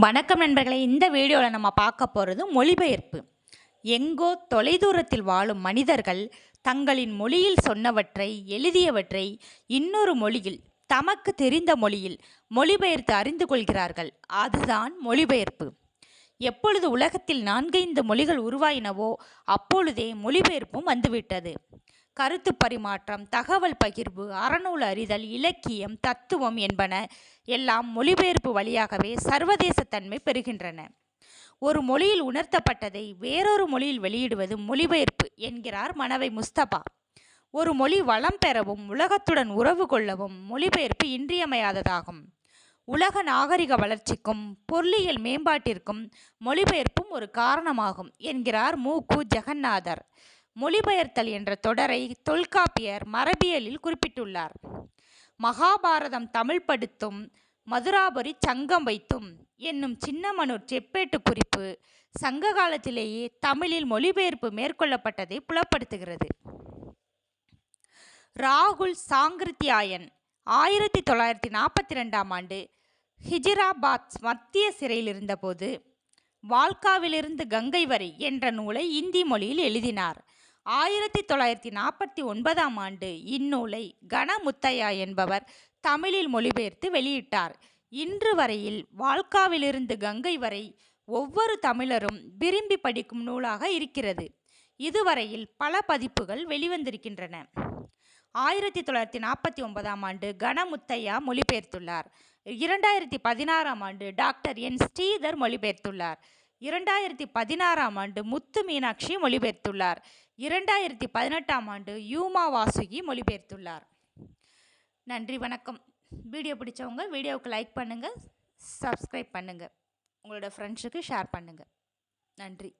வணக்கம் நண்பர்களே இந்த வீடியோவில் நம்ம பார்க்க போகிறது மொழிபெயர்ப்பு. எங்கோ தொலைதூரத்தில் வாழும் மனிதர்கள் தங்களின் மொழியில் சொன்னவற்றை எழுதியவற்றை இன்னொரு மொழியில் தமக்கு தெரிந்த மொழியில் மொழிபெயர்த்து அறிந்து கொள்கிறார்கள். அதுதான் மொழிபெயர்ப்பு. எப்பொழுது உலகத்தில் நான்கைந்து மொழிகள் உருவாயினவோ அப்பொழுதே மொழிபெயர்ப்பும் வந்துவிட்டது. கருத்து பரிமாற்றம் தகவல் பகிர்வு அறநூல் அறிதல் இலக்கியம் தத்துவம் என்பன எல்லாம் மொழிபெயர்ப்பு வழியாகவே சர்வதேசத்தன்மை பெறுகின்றன. ஒரு மொழியில் உணர்த்தப்பட்டதை வேறொரு மொழியில் வெளியிடுவது மொழிபெயர்ப்பு என்கிறார் மனவை முஸ்தபா. ஒரு மொழி வளம் பெறவும் உலகத்துடன் உறவு கொள்ளவும் மொழிபெயர்ப்பு இன்றியமையாததாகும். உலக நாகரிக வளர்ச்சிக்கும் பொருளியல் மேம்பாட்டிற்கும் மொழிபெயர்ப்பும் ஒரு காரணமாகும் என்கிறார் மு. கு. ஜெகநாதர். மொழிபெயர்த்தல் என்ற தொடரை தொல்காப்பியர் மரபியலில் குறிப்பிட்டுள்ளார். மகாபாரதம் தமிழ் படுத்தும் மதுராபுரி சங்கம் வைத்தும் என்னும் சின்னமனூர் செப்பேட்டு குறிப்பு சங்க காலத்திலேயே தமிழில் மொழிபெயர்ப்பு மேற்கொள்ளப்பட்டதை புலப்படுத்துகிறது. ராகுல் சாங்கிருத்தியாயன் ஆயிரத்தி தொள்ளாயிரத்தி நாற்பத்தி ரெண்டாம் ஆண்டு ஹிஜிராபாத் மத்திய சிறையில் இருந்தபோது வால்காவிலிருந்து கங்கை வரை என்ற நூலை இந்தி மொழியில் எழுதினார். ஆயிரத்தி தொள்ளாயிரத்தி நாற்பத்தி ஒன்பதாம் ஆண்டு இந்நூலை கணமுத்தையா என்பவர் தமிழில் மொழிபெயர்த்து வெளியிட்டார். இன்று வரையில் வால்காவிலிருந்து கங்கை வரை ஒவ்வொரு தமிழரும் விரும்பி படிக்கும் நூலாக இருக்கிறது. இதுவரையில் பல பதிப்புகள் வெளிவந்திருக்கின்றன. ஆயிரத்தி தொள்ளாயிரத்தி நாற்பத்தி ஒன்பதாம் ஆண்டு கணமுத்தையா மொழிபெயர்த்துள்ளார். இரண்டாயிரத்தி பதினாறாம் ஆண்டு டாக்டர் என். ஸ்ரீதர் மொழிபெயர்த்துள்ளார். இரண்டாயிரத்தி பதினாறாம் ஆண்டு முத்து மீனாட்சி மொழிபெயர்த்துள்ளார். இரண்டாயிரத்தி பதினெட்டாம் ஆண்டு யூமா வாசுகி மொழிபெயர்த்துள்ளார். நன்றி வணக்கம். வீடியோ பிடிச்சவங்க வீடியோவுக்கு லைக் பண்ணுங்கள் சப்ஸ்கிரைப் பண்ணுங்கள் உங்களோட ஃப்ரெண்ட்ஸுக்கு ஷேர் பண்ணுங்கள் நன்றி.